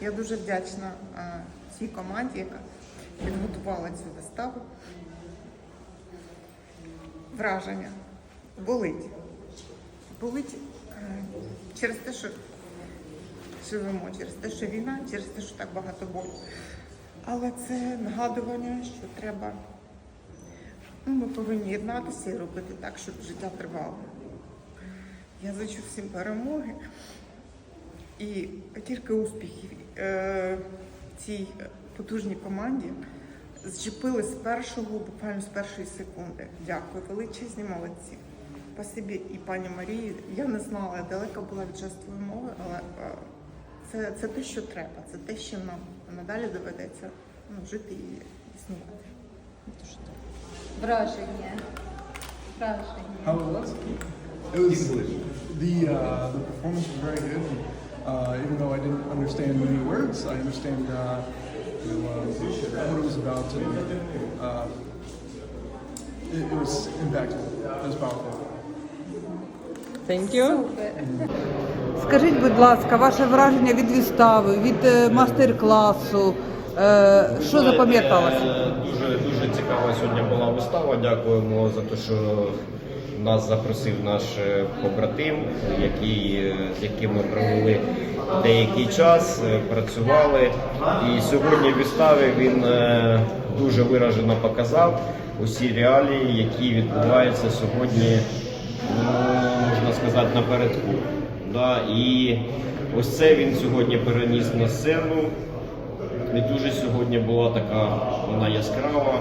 Я дуже вдячна е, цій команді, яка підготувала цю виставу. Враження болить. Болить е, через те, що живемо, через те, що війна, через те, що так багато болю. Але це нагадування, що треба. Ну, ми повинні єднатися і робити так, щоб життя тривало. Я зичу всім перемоги і тільки успіхів цій потужній команді. Зчепили з першого, буквально з першої секунди. Дякую, величезні молодці. Спасибі і пані Марії. Я не знала, я далека була від жестової мови, але е, це, це те, що треба, це те, що нам надалі доведеться ну, жити і існувати. Дуже. Враження. Враження. How it? It was the uh, the performance was very good. Uh, even though I didn't understand many words, I understand uh, you know, uh, what it was about, and uh, it, it was impactful. It was powerful. Thank you. Скажіть, будь ласка, ваше враження від вистави, від е, мастер-класу, е, що запам'яталося? Е, Дуже дуже цікава сьогодні була вистава. Дякуємо за те, що нас запросив наш е, побратим, який, е, з яким ми провели деякий час, е, працювали. І сьогодні в виставі він дуже виражено показав усі реалії, які відбуваються сьогодні, ну, можна сказати, напередку. Да? І ось це він сьогодні переніс на сцену. І дуже сьогодні була така вона яскрава.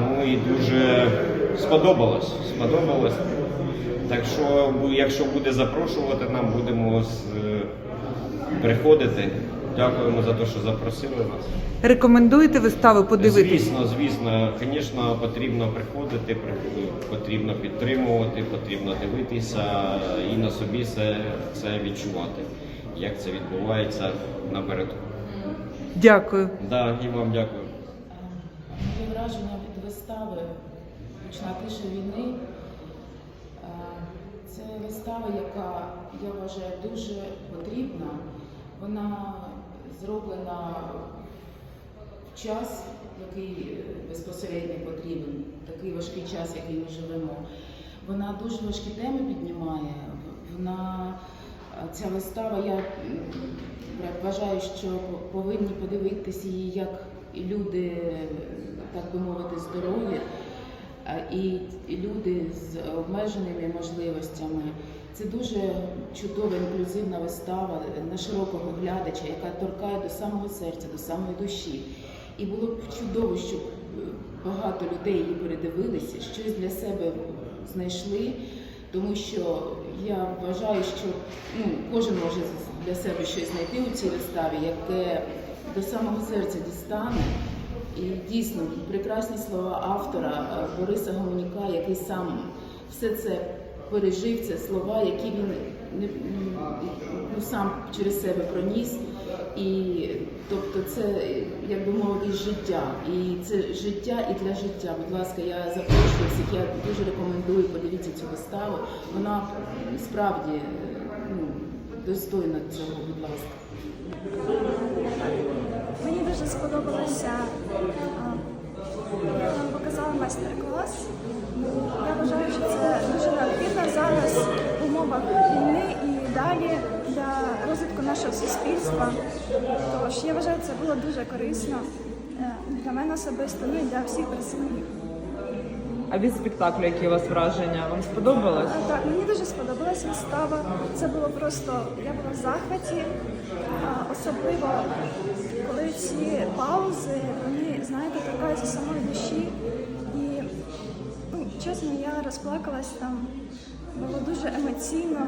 Ну і дуже сподобалось. Сподобалось. Так що, якщо буде запрошувати, нам будемо з- е, приходити. Дякуємо за те, що запросили нас. Рекомендуєте вистави подивитись? Звісно, звісно, звісно, потрібно приходити, потрібно підтримувати, потрібно дивитися і на собі це, це відчувати, як це відбувається напередку. Дякую. Да, і вам дякую. Моє враження від вистави Нічна тиша війни. Е, Це вистава, яка я вважаю дуже потрібна. Вона зроблена в час, який е, безпосередньо потрібен, такий важкий час, який ми живемо. Вона дуже важкі теми піднімає. Вона е, ця вистава, я вважаю, що повинні подивитися її як люди, так би мовити, здорові, і і люди з обмеженими можливостями. Це дуже чудова інклюзивна вистава е, на широкого глядача, яка торкає до самого серця, до самої душі. І було б чудово, щоб е, багато людей її передивилися, щось для себе знайшли, тому що я вважаю, що ну, кожен може для себе щось знайти у цій виставі, яке до самого серця дістане. І дійсно прекрасні слова автора е, Бориса Гомоніка, який сам все це пережив, це слова, які він ну, сам через себе проніс. І тобто це, як би мовити, життя. І це життя і для життя. Будь ласка, я запрошую всіх, я дуже рекомендую, подивіться цю виставу. Вона справді е, ну, достойна цього, будь ласка. Майстер-клас. Я вважаю, що це дуже необхідно зараз в умовах війни і далі для розвитку нашого суспільства. Тож я вважаю, це було дуже корисно е, для мене особисто, ну і для всіх присутніх. А від спектаклю, які у вас враження? Вам сподобалось? А, Так, мені дуже сподобалась вистава. Це було просто, я була в захваті, А, особливо коли ці паузи, вони, знаєте, торкаються самої душі І, ну, чесно, я розплакалась там. Було дуже емоційно.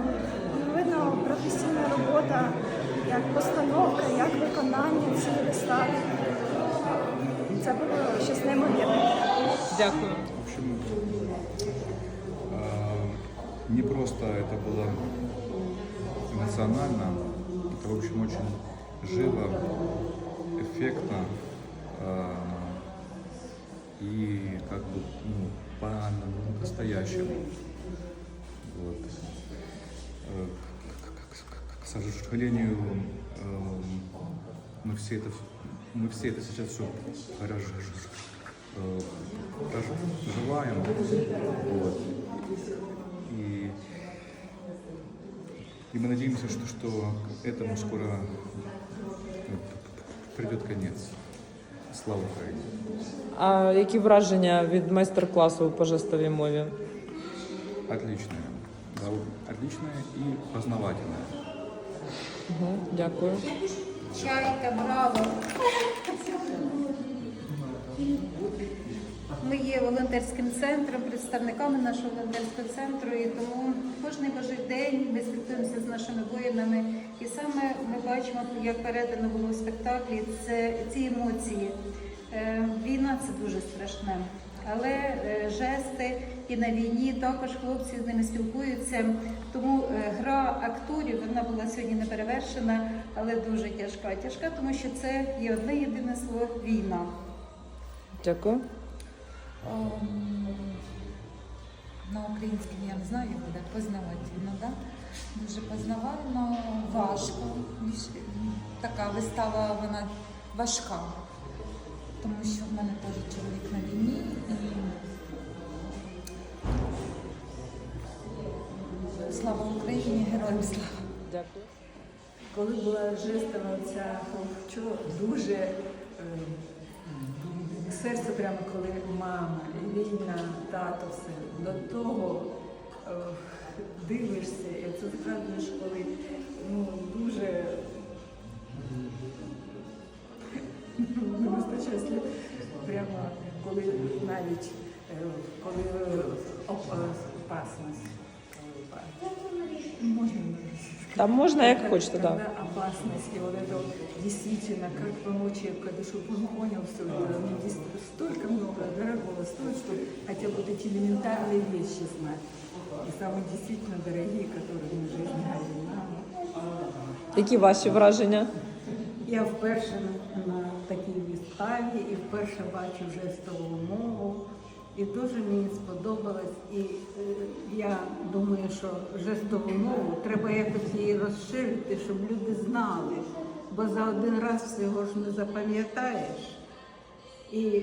Ну, Видно, професійна робота, як постановка, як виконання цієї вистави. Це було щось неймовірне. Дякую. В общем, э, не просто это было эмоционально, это, в общем, очень живо, эффектно э, и как бы ну, по-настоящему. Вот. Э, к- к- к- к сожалению, эм, мы все это, мы все это сейчас все проживаем. Вот. И, и мы надеемся, что, что этому скоро ну, придет конец. Слава Украине! А які враження від майстер-класу по жестовій мові? Отличное. Да, отличное и познавательное. Угу, дякую. Чайка, браво. Ми є волонтерським центром, представниками нашого волонтерського центру, і тому кожний божий день ми спілкуємося з нашими воїнами. І саме ми бачимо, як передано було в спектаклі, це ці емоції. Е, Війна це дуже страшне. Але е, жести і на війні також хлопці з ними спілкуються. Тому е, гра акторів вона була сьогодні не перевершена, але дуже тяжка. Тяжка, тому що це є одне єдине слово війна. Дякую. Ем, На українському я не знаю, як буде познавательно, да? Дуже познавально, важко. Така вистава, вона важка. Тому що в мене теж чоловік на війні і слава Україні, героям слава! Дякую. Коли була жестова ця що дуже е, серце прямо коли мама, війна, тато, все. До того е, дивишся, і це згадуєш, коли ну, дуже не вистачає слів. Прямо коли навіть е, коли е, оп- е, опасність. коли опасність. Можна Там можна як хочете, Когда так. опасность, и вот это вот действительно, как помочь человеку, чтобы он понял все это, ну, здесь столько много дорогого стоит, чтобы хотя бы вот эти элементарные вещи знать. И самые действительно дорогие, которые мы в жизни говорим. Мама, Які ваші враження? Я вперше на такій виставі і вперше бачу жестову мову. І дуже мені сподобалось. І е, я думаю, що жестову мову треба якось її розширити, щоб люди знали. Бо за один раз всього ж не запам'ятаєш. І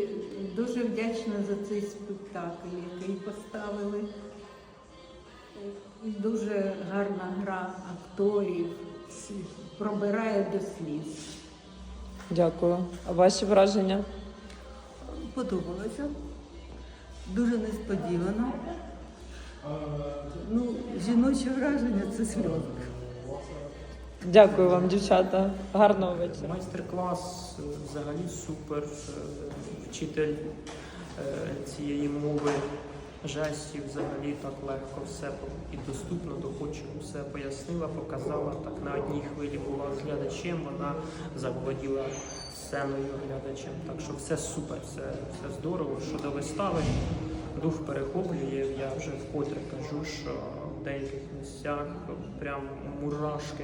дуже вдячна за цей спектакль, який поставили. Дуже гарна гра акторів, пробирає до сліз. Дякую. А ваші враження? Подобалося. Дуже несподівано. Ну, жіноче враження це сльози. Дякую вам, дівчата. Гарного вечора. Майстер-клас е, взагалі супер. Е, Вчитель е, цієї мови жестів взагалі так легко все і доступно, доходчиво все пояснила, показала. Так на одній хвилі була з глядачем, вона заволоділа сценою глядачем. Так що все супер, все, все здорово. Щодо вистави, дух перехоплює. Я вже вкотре кажу, що в деяких місцях прям мурашки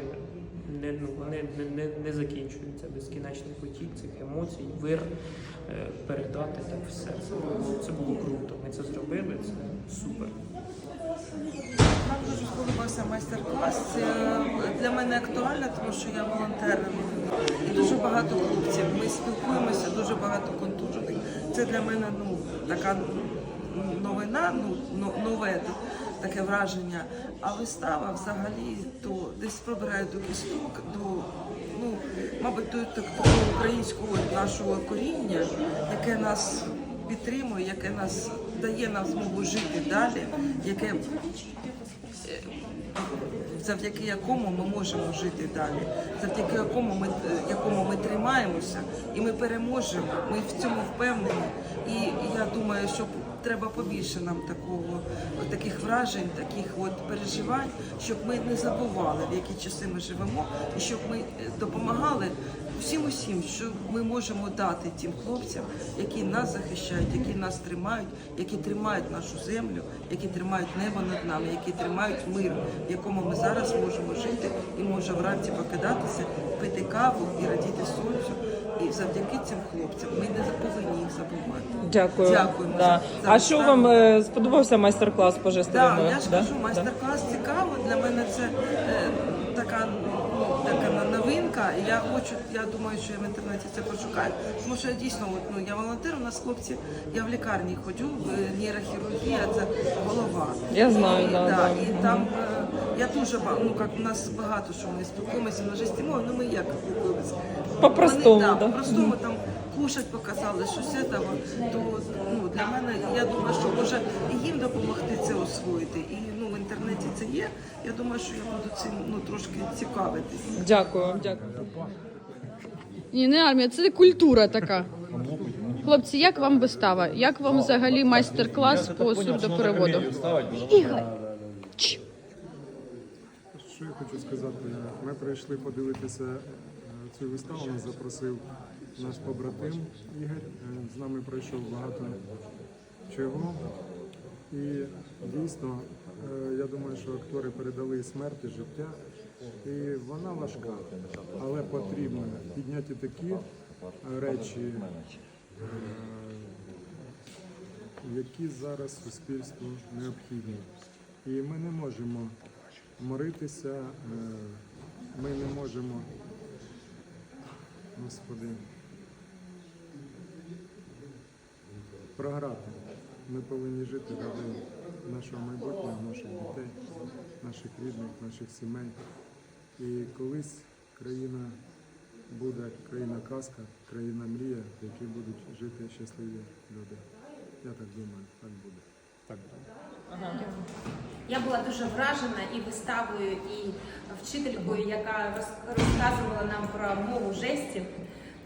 не, ну, вони не, не, не закінчуються. Безкінечний потік цих емоцій, вир е, передати так все. Це було, це було круто. Ми це зробили, це супер. Нам дуже сподобався майстер-клас. Це для мене актуально, тому що я волонтер. І дуже багато хлопців. Ми спілкуємося, дуже багато контужених. Це для мене ну, така новина, ну, но- нове таке враження. А вистава взагалі то десь пробирає до кісток, до, ну, мабуть, до такого українського нашого коріння, яке нас підтримує, яке нас дає нам змогу жити далі, яке завдяки якому ми можемо жити далі, завдяки якому ми, якому ми тримаємося і ми переможемо. Ми в цьому впевнені. І я думаю, що треба побільше нам такого, таких вражень, таких от переживань, щоб ми не забували, в які часи ми живемо, і щоб ми е, допомагали всім усім, що ми можемо дати тим хлопцям, які нас захищають, які нас тримають, які тримають нашу землю, які тримають небо над нами, які тримають мир, в якому ми зараз можемо жити і можемо вранці покидатися, пити каву і радіти сонцю. І завдяки цим хлопцям ми не повинні їх забувати. Дякую. Дякуємо Да. за- за А що вам е, сподобався? майстер-клас по жестовій Да, я ж Да? кажу, майстер-клас цікаво. Для мене це е, така, ну, новинка. І Я хочу, я думаю, що я в інтернеті це пошукаю. Тому що я дійсно, от, ну, я волонтер, у нас хлопці, я в лікарні ходжу, нейрохірургія, це голова. Я знаю, і, да, да. І там е, я дуже ну, як у нас багато що ми спілкуємося на жесті мови, ну ми як спілкуємося. По-простому, да, да. по-простому там кушать показали, що все там, то ну, для мене, я думаю, що може і їм допомогти це освоїти. І інтернеті це є. Я думаю, що я буду цим ну, трошки цікавитись. Дякую, дякую. Ні, не армія, це культура така. Хлопці, як вам вистава? Як вам взагалі майстер-клас по сурдопереводу? Ігор! Чш. Що я хочу сказати? Ми прийшли подивитися е, цю виставу. Нас запросив наш побратим Ігор. Е, З нами пройшов багато чого. І дійсно, я думаю, що актори передали смерть і життя. І вона важка, але потрібно підняти такі е, речі, е, які зараз суспільству необхідні. І ми не можемо моритися, е, ми не можемо, Господи, програти. Ми повинні жити ради нашого майбутнього, наших дітей, наших рідних, наших сімей. І колись країна буде країна казка, країна мрія, в якій будуть жити щасливі люди. Я так думаю, так буде. Так буде. Я була дуже вражена і виставою, і вчителькою, яка розказувала нам про мову жестів.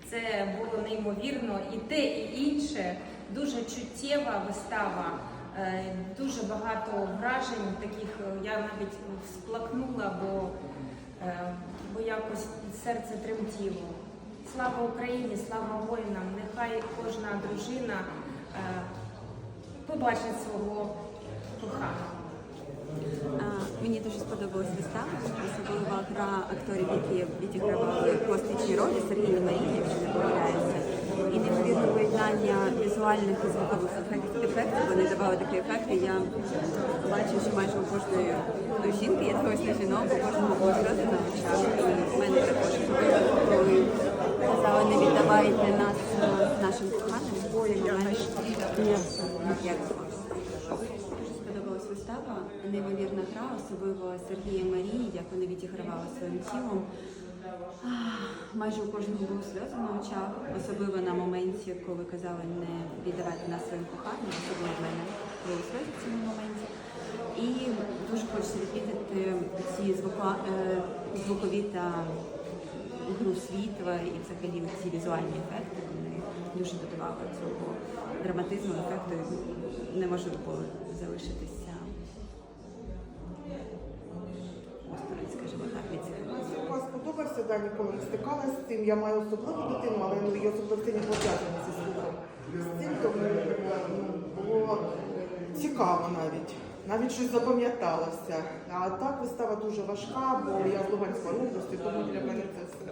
Це було неймовірно. І те, і інше дуже чуттєва вистава. Е, Дуже багато вражень таких. е, Я навіть всплакнула, бо, е, бо якось серце тремтіло. Слава Україні, слава воїнам! Нехай кожна дружина побачить свого коханого. Мені дуже сподобалась вистава, особлива гра акторів, які відігравали пластичні ролі Сергій і Марія, якщо не помиляюся. І неймовірне поєднання візуальних і звукових ефектів. Вони давали такі ефекти. Я бачу, що майже у кожної ну, жінки є когось на жінок, у кожного було на очах. І в мене також коли казали, не віддавайте нас е, нашим коханим. Для мене як сподобалась вистава, неймовірна гра, особливо Сергія Марії, як вони відігравали своїм тілом. Ах, Майже у кожного було сльози на очах, особливо на моменті, коли казали не віддавати нас своїм коханим, особливо в мене були сльози в цьому моменті. І дуже хочеться відмітити ці звука, е, звукові та гру світла і взагалі ці візуальні ефекти. Вони дуже додавали цього драматизму, ефекту. Неможливо було залишитися осторонь, скажімо так, від цих емоцій. Вас да, ніколи не стикалася з цим. Я маю особливу дитину, але ну, її особливо не пов'язана зі слухом. З цим тому ну, було цікаво навіть. Навіть щось запам'яталося. А так вистава дуже важка, бо я з Луганської області, тому для мене це все.